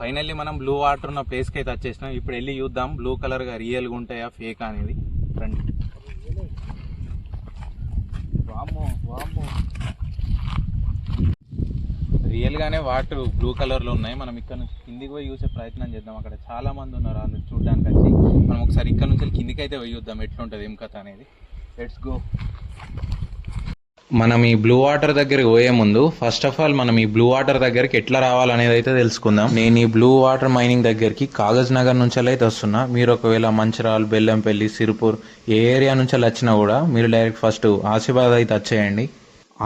Finally మనం blue water ఉన్న ప్లేస్కి అయితే వచ్చేసినాం. ఇప్పుడు వెళ్ళి చూద్దాం. బ్లూ కలర్గా రియల్గా ఉంటాయా ఫేక్ అనేది? రండి. వామ్మో వామ్మో. రియల్గానే వాటర్ బ్లూ కలర్లో ఉన్నాయి. మనం ఇక్కడ నుంచి కిందికి పోయి చూసే ప్రయత్నం చేద్దాం. అక్కడ చాలా మంది ఉన్నారు వాళ్ళు చూడడానికి వచ్చి. మనం ఒకసారి ఇక్కడ నుంచి కిందికి అయితే పోయి చూద్దాం. ఎట్లుంటుంది ఏం కథ అనేది. లెట్స్ గో మనం ఈ బ్లూ వాటర్ దగ్గరికి పోయే ముందు ఫస్ట్ ఆఫ్ ఆల్ మనం ఈ బ్లూ వాటర్ దగ్గరికి ఎట్లా రావాలనేది అయితే తెలుసుకుందాం. నేను ఈ బ్లూ వాటర్ మైనింగ్ దగ్గరికి కాగజ్ నగర్ నుంచి అయితే వస్తున్నా. మీరు ఒకవేళ మంచిరాల్ బెల్లంపల్లి సిరిపూర్ ఏ ఏరియా నుంచి వచ్చినా కూడా మీరు డైరెక్ట్ ఫస్ట్ ఆసిబాద్ అయితే వచ్చేయండి.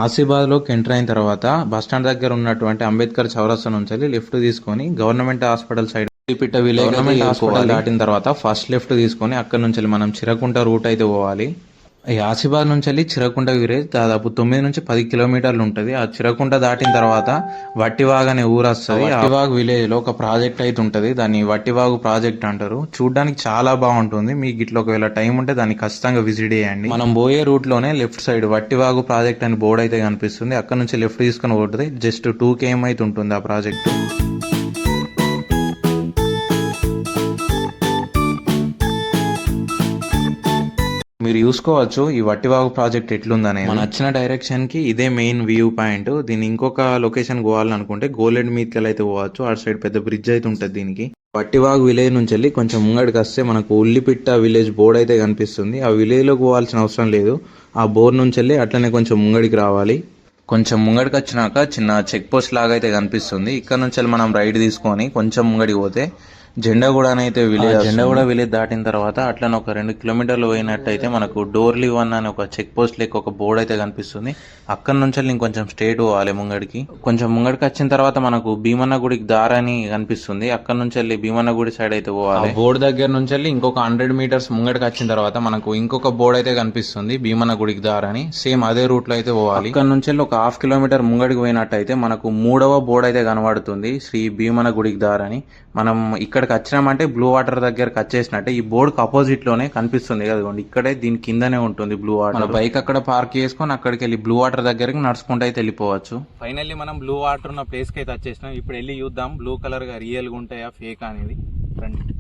ఆసిబాద్లోకి ఎంటర్ అయిన తర్వాత బస్ స్టాండ్ దగ్గర ఉన్నటువంటి అంబేద్కర్ చౌరస్తా నుంచి లిఫ్ట్ తీసుకొని గవర్నమెంట్ హాస్పిటల్ సైడ్ పిట్ట విలేజ్ గవర్నమెంట్ హాస్పిటల్ దాటిన తర్వాత ఫస్ట్ లెఫ్ట్ తీసుకొని అక్కడ నుంచి మనం చిరకుంట రూట్ అయితే పోవాలి. ఆసిబాద్ నుంచి వెళ్ళి చిరకుంట విలేజ్ దాదాపు తొమ్మిది నుంచి పది కిలోమీటర్లు ఉంటుంది. ఆ చిరకుంట దాటిన తర్వాత వట్టివాగ్ అనే ఊరు వస్తుంది. వట్టివాగ్ విలేజ్లో ఒక ప్రాజెక్ట్ అయితే ఉంటుంది. దాన్ని వట్టివాగు ప్రాజెక్ట్ అంటారు. చూడడానికి చాలా బాగుంటుంది. మీకు ఇట్లా ఒకవేళ టైం ఉంటే దాన్ని ఖచ్చితంగా విజిట్ చేయండి. మనం పోయే రూట్లోనే లెఫ్ట్ సైడ్ వట్టివాగు ప్రాజెక్ట్ అని బోర్డు అయితే కనిపిస్తుంది. అక్కడ నుంచి లెఫ్ట్ తీసుకుని పోతుంది. జస్ట్ టూ కేఎం అయితే ఉంటుంది ఆ ప్రాజెక్ట్. చూసుకోవచ్చు. ఈ వట్టివాగు ప్రాజెక్ట్ ఎట్లుందనే మన వచ్చిన డైరెక్షన్కి ఇదే మెయిన్ వ్యూ పాయింట్. దీని ఇంకొక లొకేషన్ పోవాలనుకుంటే గోల్డెడ్ మీదకి అయితే పోవచ్చు. అటు సైడ్ పెద్ద బ్రిడ్జ్ అయితే ఉంటుంది దీనికి. వట్టివాగు విలేజ్ నుంచి వెళ్ళి కొంచెం ముంగడికి వస్తే మనకు ఉల్లిపిట్ట విలేజ్ బోర్డ్ అయితే కనిపిస్తుంది. ఆ విలేజ్లో పోవాల్సిన అవసరం లేదు. ఆ బోర్డు నుంచి వెళ్ళి అట్లనే కొంచెం ముంగడికి రావాలి. కొంచెం ముంగడికి వచ్చినాక చిన్న చెక్ పోస్ట్ లాగా అయితే కనిపిస్తుంది. ఇక్కడ నుంచి వెళ్ళి మనం రైడ్ తీసుకొని కొంచెం ముంగడికి పోతే జెండాగూడ అయితే విలేజ్ జెండాగూడ విలేజ్ దాటిన తర్వాత అట్లనే ఒక రెండు కిలోమీటర్లు పోయినట్టయితే మనకు డోర్లీ వన్ అనే ఒక చెక్ పోస్ట్ లెక్క ఒక బోర్డు అయితే కనిపిస్తుంది. అక్కడ నుంచి వెళ్ళి ఇంకొంచెం స్ట్రేట్ పోవాలి ముంగడికి. కొంచెం ముంగడికి వచ్చిన తర్వాత మనకు భీమన్న గుడికి దారని కనిపిస్తుంది. అక్కడ నుంచి వెళ్ళి భీమన్న గుడి సైడ్ అయితే పోవాలి. బోర్డు దగ్గర నుంచి వెళ్ళి ఇంకొక హండ్రెడ్ మీటర్స్ ముంగడికి వచ్చిన తర్వాత మనకు ఇంకొక బోర్డు అయితే కనిపిస్తుంది. భీమన్న గుడికి దారని. సేమ్ అదే రూట్లో అయితే పోవాలి. ఇక్కడ నుంచి వెళ్ళి ఒక హాఫ్ కిలోమీటర్ ముంగడికి పోయినట్టయితే మనకు మూడవ బోర్డు అయితే కనబడుతుంది. శ్రీ భీమన గుడికి దారని. మనం ఇక్కడికి వచ్చినామంటే బ్లూ వాటర్ దగ్గరకు వచ్చేసినట్టే ఈ బోర్డుకి అపోజిట్లోనే కనిపిస్తుంది కదండి ఇక్కడే దీని కిందనే ఉంటుంది బ్లూ వాటర్ బైక్ అక్కడ పార్క్ చేసుకొని అక్కడికి వెళ్ళి బ్లూ వాటర్ దగ్గరికి నడుచుకుంటూ అయితే వెళ్ళిపోవచ్చు. ఫైనల్లీ మనం బ్లూ వాటర్ ఉన్న ప్లేస్కి అయితే వచ్చేసినాం. ఇప్పుడు వెళ్ళి చూద్దాం. బ్లూ కలర్గా రియల్గా ఉంటాయా ఫేక్ అనేది. రండి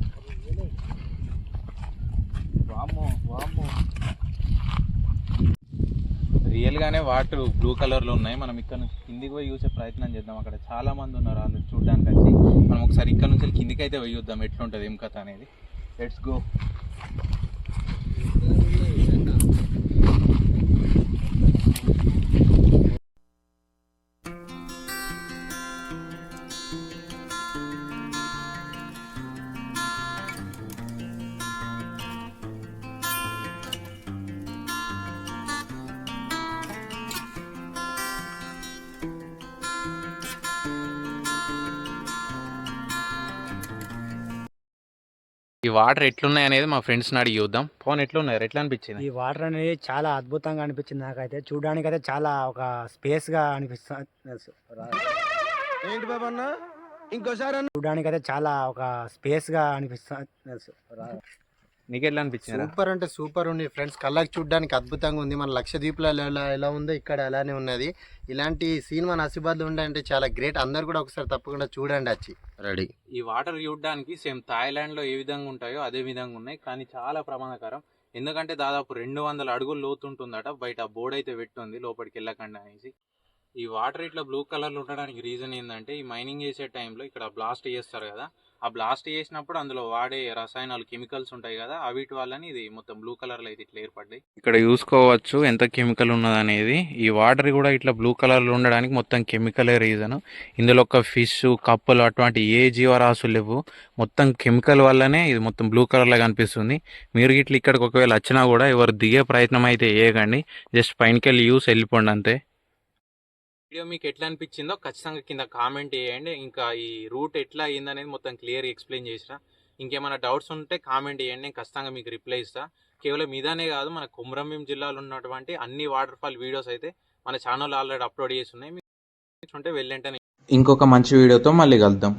గానే వాటర్ బ్లూ కలర్లో ఉన్నాయి. మనం ఇక్కడ నుంచి కిందికి పోయి చూసే ప్రయత్నం చేద్దాం. అక్కడ చాలా మంది ఉన్నారు వాళ్ళు చూడడానికి వచ్చి మనం ఒకసారి ఇక్కడ నుంచి కిందికి అయితే పోయి చూద్దాం ఎట్లుంటుంది ఏం కథ అనేది. లెట్స్ గో ఈ వాటర్ ఎట్లున్నాయి అనేది మా ఫ్రెండ్స్ అడిగి చూద్దాం. ఫోన్ ఎట్లున్నారు ఎట్లా అనిపించింది? ఈ వాటర్ అనేది చాలా అద్భుతంగా అనిపించింది నాకైతే. చూడడానికి అయితే చాలా ఒక స్పేస్గా అనిపిస్తుంది ఏంటి బాబు అన్న? ఇంకోసారి చూడడానికి అయితే చాలా ఒక స్పేస్గా అనిపిస్తుంది నీకు ఎట్లా అనిపించింది సూపర్ అంటే సూపర్ ఉంది ఫ్రెండ్స్. కళ్ళకి చూడడానికి అద్భుతంగా ఉంది. మన లక్షద్వీప్లో ఎలా ఎలా ఉందో ఇక్కడ అలానే ఉన్నది. ఇలాంటి సీన్ మన హసిబాద్లో ఉండంటే చాలా గ్రేట్. అందరు కూడా ఒకసారి తప్పకుండా చూడండి వచ్చి రెడీ. ఈ వాటర్ చూడడానికి సేమ్ థాయిలాండ్లో ఏ విధంగా ఉంటాయో అదే విధంగా ఉన్నాయి. కానీ చాలా ప్రమాదకరం. ఎందుకంటే దాదాపు రెండు వందల అడుగులు లోతుంటుందట. బయట బోర్డు అయితే పెట్టుంది లోపలికి వెళ్ళకండి అనేసి. ఈ వాటర్ ఇట్లా బ్లూ కలర్లో ఉండడానికి రీజన్ ఏంటంటే ఈ మైనింగ్ చేసే టైంలో ఇక్కడ బ్లాస్ట్ చేస్తారు కదా. ఆ బ్లాస్ట్ చేసినప్పుడు అందులో వాడే రసాయనాలు కెమికల్స్ ఉంటాయి కదా అవిటి వల్లని ఇది మొత్తం బ్లూ కలర్లో అయితే ఇట్లా ఏర్పడ్డాయి. ఇక్కడ చూసుకోవచ్చు ఎంత కెమికల్ ఉన్నదనేది. ఈ వాటర్ కూడా ఇట్లా బ్లూ కలర్లో ఉండడానికి మొత్తం కెమికలే రీజన్. ఇందులో ఒక ఫిష్ కప్పలు అటువంటి ఏ జీవరాశులు లేవు. మొత్తం కెమికల్ వల్లనే ఇది మొత్తం బ్లూ కలర్లో కనిపిస్తుంది. మీరు ఇట్లా ఇక్కడికి ఒకవేళ వచ్చినా కూడా ఎవరు దిగే ప్రయత్నం అయితే చేయకండి. జస్ట్ పైనకెళ్ళి యూస్ వెళ్ళిపోండి అంతే. వీడియో మీకు ఎట్లా అనిపించిందో ఖచ్చితంగా కింద కామెంట్ చేయండి. ఇంకా ఈ రూట్ ఎట్లా అయిందనేది మొత్తం క్లియర్ ఎక్స్ప్లెయిన్ చేసిన ఇంకేమైనా డౌట్స్ ఉంటే కామెంట్ చేయండి నేను ఖచ్చితంగా మీకు రిప్లై ఇస్తా. కేవలం ఇదనే కాదు మన కుమ్రంభీం జిల్లాలో ఉన్నటువంటి అన్ని వాటర్ ఫాల్ వీడియోస్ అయితే మన ఛానల్ ఆల్రెడీ అప్లోడ్ చేసి ఉన్నాయి. మీకు ఉంటే వెళ్ళంటే ఇంకొక మంచి వీడియోతో మళ్ళీ కలుద్దాం.